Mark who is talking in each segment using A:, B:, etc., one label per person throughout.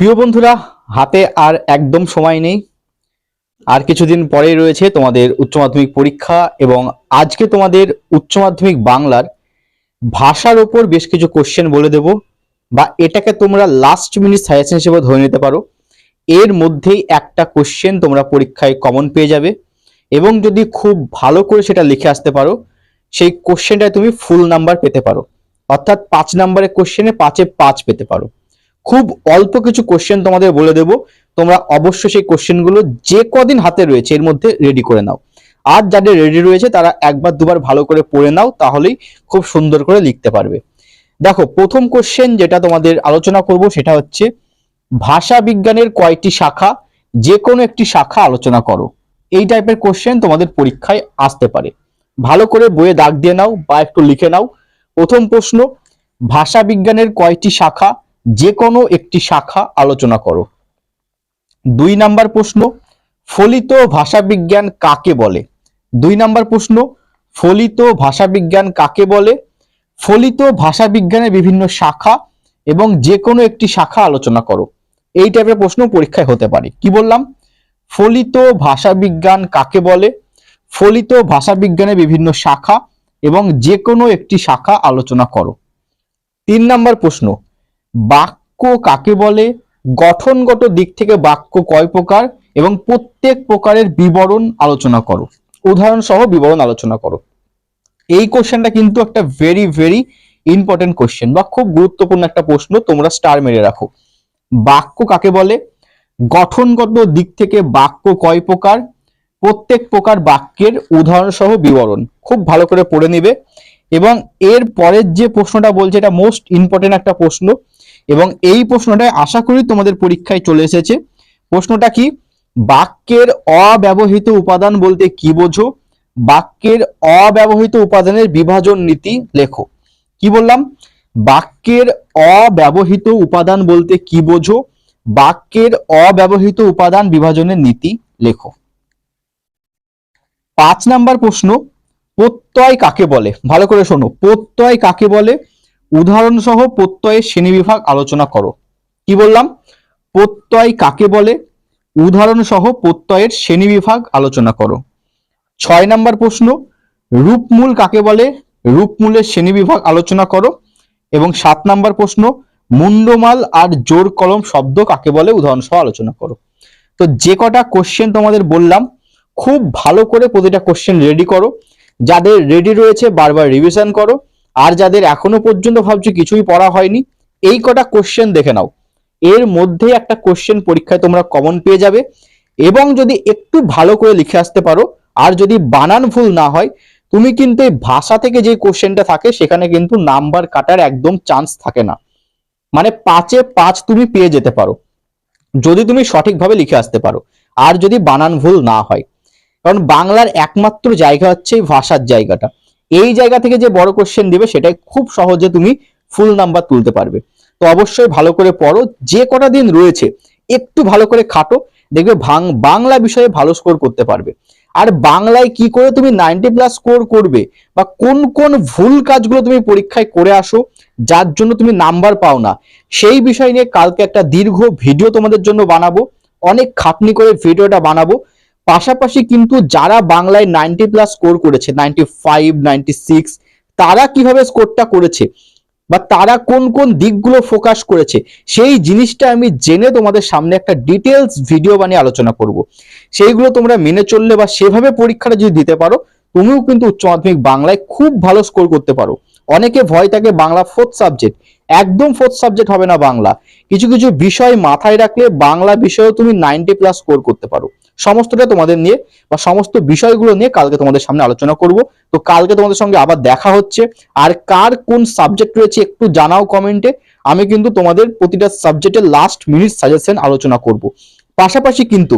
A: প্রিয় বন্ধুরা, হাতে আর একদম সময় নেই। আর কিছুদিন পরেই রয়েছে তোমাদের উচ্চ মাধ্যমিক পরীক্ষা এবং আজকে তোমাদের উচ্চ মাধ্যমিক বাংলার ভাষার ওপর বেশ কিছু কোশ্চেন বলে দেব বা এটাকে তোমরা লাস্ট মিনিট সাজেশন হিসেবে ধরে নিতে পারো। এর মধ্যেই একটা কোশ্চেন তোমরা পরীক্ষায় কমন পেয়ে যাবে এবং যদি খুব ভালো করে সেটা লিখে আসতে পারো, সেই কোশ্চেনটায় তুমি ফুল নাম্বার পেতে পারো। অর্থাৎ পাঁচ নাম্বারের কোশ্চেনে পাঁচে পাঁচ পেতে পারো। খুব অল্প কিছু কোশ্চেন তোমাদের বলে দেব। তোমরা অবশ্যই সেই কোশ্চেনগুলো যে কদিন হাতে রয়েছে, এর মধ্যে রেডি করে নাও। আর যাদের রেডি রয়েছে, তারা একবার দুবার ভালো করে পড়ে নাও, তাহলেই খুব সুন্দর করে লিখতে পারবে। দেখো, প্রথম কোশ্চেন যেটা তোমাদের আলোচনা করব, সেটা হচ্ছে, ভাষা বিজ্ঞানের কয়টি শাখা, যে কোনো একটি শাখা আলোচনা করো। এই টাইপের কোশ্চেন তোমাদের পরীক্ষায় আসতে পারে। ভালো করে বইয়ে দাগ দিয়ে নাও বা একটু লিখে নাও। প্রথম প্রশ্ন, ভাষা বিজ্ঞানের কয়টি শাখা যে কোনো একটি শাখা আলোচনা করো। দুই নাম্বার প্রশ্ন, ফলিত ভাষাবিজ্ঞান কাকে বলে? দুই নাম্বার প্রশ্ন, ফলিত ভাষাবিজ্ঞান কাকে বলে? ফলিত ভাষাবিজ্ঞানের বিভিন্ন শাখা এবং যে কোনো একটি শাখা আলোচনা করো। এই টাইপের প্রশ্ন পরীক্ষায় হতে পারে। কি বললাম? ফলিত ভাষাবিজ্ঞান কাকে বলে? ফলিত ভাষাবিজ্ঞানের বিভিন্ন শাখা এবং যে কোনো একটি শাখা আলোচনা করো। তিন নাম্বার প্রশ্ন বাক্য কাকে বলে? গঠনগত দিক থেকে বাক্য কয় প্রকার? এবং প্রত্যেক প্রকারের বিবরণ আলোচনা করো। উদাহরণ সহ বিবরণ আলোচনা করো। এই কোশ্চেনটা কিন্তু একটা ভেরি ভেরি ইম্পর্টেন্ট কোশ্চেন বা খুব গুরুত্বপূর্ণ একটা প্রশ্ন, তোমরা স্টার মেরে রাখো। বাক্য কাকে বলে? গঠনগত দিক থেকে বাক্য কয় প্রকার? প্রত্যেক প্রকার বাক্যের উদাহরণ সহ বিবরণ। খুব ভালো করে পড়ে নিবে। এবং এর পরের যে প্রশ্নটা বলছে, এটা মোস্ট ইম্পর্টেন্ট একটা প্রশ্ন। এবং এই প্রশ্নটাই আশা করি তোমাদের পরীক্ষায় চলে এসেছে। প্রশ্নটা কি? বাক্যের অব্যবহৃত উপাদান বলতে কি বোঝো? বাক্যের অব্যবহৃত উপাদানের বিভাজন নীতি লেখো। কি বললাম? বাক্যের অব্যবহৃত উপাদান বলতে কি বোঝো? বাক্যের অব্যবহৃত উপাদান বিভাজনের নীতি লেখো। পাঁচ নাম্বার প্রশ্ন, প্রত্যয় কাকে বলে? ভালো করে শোনো। প্রত্যয় কাকে বলে? উদাহরণ সহ প্রত্যয়ের শ্রেণীবিভাগ আলোচনা করো। কি বললাম? প্রত্যয় কাকে বলে? উদাহরণ সহ প্রত্যয়ের শ্রেণীবিভাগ আলোচনা করো। ছয় নাম্বার প্রশ্ন, রূপমূল কাকে বলে? রূপমূলের শ্রেণীবিভাগ আলোচনা করো। এবং সাত নাম্বার প্রশ্ন, মুন্ডমাল আর জোর কলম শব্দ কাকে বলে? উদাহরণ সহ আলোচনা করো। তো যে কটা কোশ্চেন তোমাদের বললাম, খুব ভালো করে প্রতিটা কোশ্চেন রেডি করো। যাদের রেডি রয়েছে, বারবার রিভিশন করো। আর যাদের এখনও পর্যন্ত ভাবছ কিছুই পড়া হয়নি, এই কটা কোশ্চেন দেখে নাও। এর মধ্যে একটা কোশ্চেন পরীক্ষায় তোমরা কমন পেয়ে যাবে এবং যদি একটু ভালো করে লিখে আসতে পারো, আর যদি বানান ভুল না হয়, তুমি কিন্তু এই ভাষা থেকে যে কোশ্চেনটা থাকে, সেখানে কিন্তু নাম্বার কাটার একদম চান্স থাকে না। মানে পাঁচে পাঁচ তুমি পেয়ে যেতে পারো। যদি তুমি সঠিকভাবে লিখে আসতে পারো, আর যদি বানান ভুল না হয়। কারণ বাংলার একমাত্র জায়গা হচ্ছে এই ভাষার জায়গাটা। এই জায়গা থেকে যে বড় কোশ্চেন দিবে, সেটাই খুব সহজে তুমি ফুল নাম্বার তুলতে পারবে। তো অবশ্যই ভালো করে পড়ো, যে কটা দিন রয়েছে, একটু ভালো করে খাটো, দেখবে ভাং, বাংলা বিষয়ে ভালো স্কোর করতে পারবে। আর বাংলায় কি করে তুমি নাইনটি প্লাস স্কোর করবে, বা কোন কোন ভুল কাজগুলো তুমি পরীক্ষায় করে আসো, যার জন্য তুমি নাম্বার পাও না, সেই বিষয় নিয়ে কালকে একটা দীর্ঘ ভিডিও তোমাদের জন্য বানাবো। অনেক খাটনি করে ভিডিওটা বানাবো। পাশাপাশি কিন্তু যারা বাংলায় নাইনটি প্লাস স্কোর করেছে, নাইনটি ফাইভ, নাইনটি সিক্স, তারা কীভাবে স্কোরটা করেছে? বা তারা কোন কোন দিকগুলো ফোকাস করেছে? সেই জিনিসটা আমি জেনে তোমাদের সামনে একটা ডিটেলস ভিডিও বানিয়ে আলোচনা করব। সেইগুলো তোমরা মেনে চললে বা সেভাবে পরীক্ষাটা যদি দিতে পারো, তুমিও কিন্তু উচ্চ মাধ্যমিক বাংলায় খুব ভালো স্কোর করতে পারো। অনেকে ভয় থাকে বাংলা ফোর্থ সাবজেক্ট একদম ফোর্থ সাবজেক্ট হবে না বাংলা। কিছু কিছু বিষয় মাথায় রাখলে বাংলা বিষয়েও তুমি নাইনটি প্লাস স্কোর করতে পারো। সমস্তটা তোমাদের নিয়ে বা সমস্ত বিষয়গুলো নিয়ে কালকে তোমাদের সামনে আলোচনা করব। তো কালকে তোমাদের সঙ্গে আবার দেখা হচ্ছে। আর কার কোন সাবজেক্ট রয়েছে একটু জানাও কমেন্টে আমি কিন্তু তোমাদের প্রতিটা সাবজেক্টের লাস্ট মিনিট সাজেশন আলোচনা করব। পাশাপাশি কিন্তু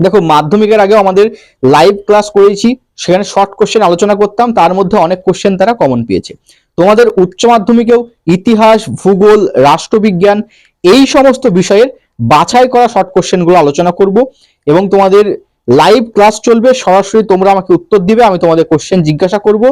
A: দেখো মাধ্যমিকের আগেও আমাদের লাইভ ক্লাস করেছি। সেখানে শর্ট কোশ্চেন আলোচনা করতাম। তার মধ্যে অনেক কোশ্চেন তারা কমন পেয়েছে। তোমাদের উচ্চ মাধ্যমিকেও ইতিহাস, ভূগোল, রাষ্ট্রবিজ্ঞান এই সমস্ত বিষয়ের বাছাই করা শর্ট কোশ্চেনগুলো আলোচনা করব। এবং তোমাদের লাইভ ক্লাস চলবে, সরাসরি তোমরা আমাকে উত্তর দিবে, আমি তোমাদের কোশ্চেন জিজ্ঞাসা করব,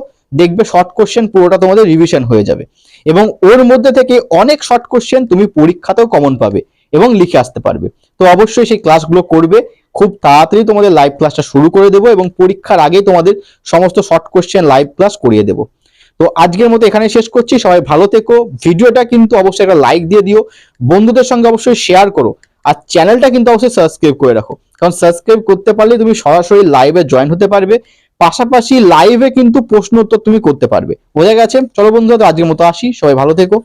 A: দেখবে শর্ট কোশ্চেন পুরোটা তোমাদের রিভিশন হয়ে যাবে। এবং ওর মধ্যে থেকে অনেক শর্ট কোশ্চেন তুমি পরীক্ষাতেও কমন পাবে এবং লিখে আসতে পারবে। তো অবশ্যই সেই ক্লাসগুলো করবে, খুব তাড়াতাড়ি তোমাদের লাইভ ক্লাসটা শুরু করে দেবো এবং পরীক্ষার আগেই তোমাদের সমস্ত শর্ট কোশ্চেন লাইভ ক্লাস করিয়ে দেবো। তো আজকের মতো এখানে শেষ করছি, সবাই ভালো থেকো। ভিডিওটা কিন্তু অবশ্যই একটা লাইক দিয়ে দিও। বন্ধুদের সঙ্গে অবশ্যই শেয়ার করো। আর চ্যানেলটা কিন্তু অবশ্যই সাবস্ক্রাইব করে রাখো। কারণ সাবস্ক্রাইব করতে পারলে তুমি সরাসরি লাইভে জয়েন হতে পারবে, পাশাপাশি লাইভে কিন্তু প্রশ্ন উত্তর তুমি করতে পারবে। বোঝা গেছে? চলো বন্ধুরা, তো আজকের মতো আসি। সবাই ভালো থেকো।